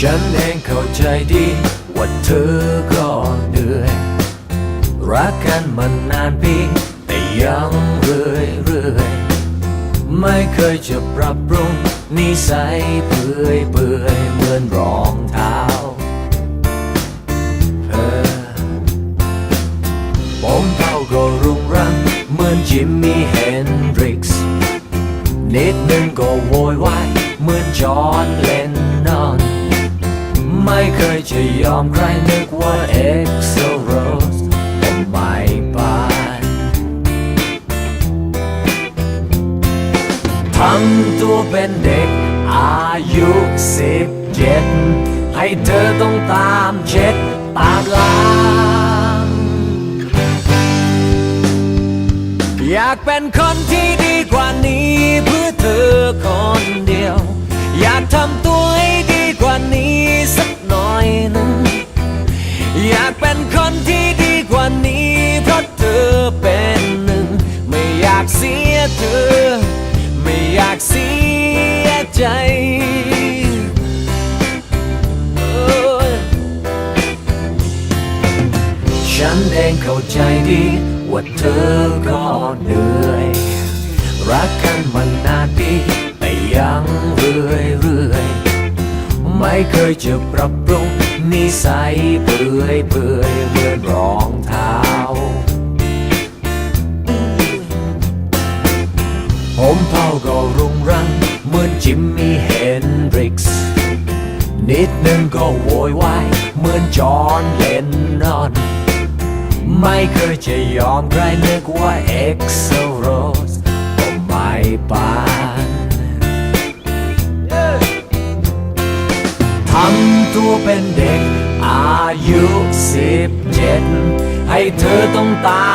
ฉันเองเข้าใจดีว่าเธอก็เหนื่อย รักกันมานานปีแต่ยังเรื่อยเรื่อยไม่เคยจะปรับปรุงนิสัยเปื่อยเปื่อยเหมือนรองเท้าเออผมเท่าก็รุงรังเหมือนจิมมี่เฮนดริกซ์นิดนึงก็โวยวายเหมือนจอห์นเลนนอน ไม่เคยจะยอมใครนึกว่าเอ็กโซโรสก็ไม่บานทำตัวเป็นเด็กอายุสิบเจ็ดให้เธอต้องตามเช็ดตามหล้างอยากเป็นคนที่ดีกว่านี้เพื่อเธอคนเดียว อยากทำ ฉันเองเข้าใจดี ว่าเธอก็เหนื่อย รักกันมานนานปีแต่ยังเรื่อยเรื่อยไม่เคยจะปรับปรุงนิสัยเปื่อยเปื่อยเหมือนรองเท้า ผมเผาก็รุงรังเหมือนจิมมี่เฮนริกซ์นิดนึงก็โวยวายเหมือนจอห์นเลนนอน ไม่เคยจะยอมใครนึกว่าเอ็กโซโรสก็ไม่ปานทำตัวเป็นเด็กอายุสิบเจ็ดให้เธอต้องตา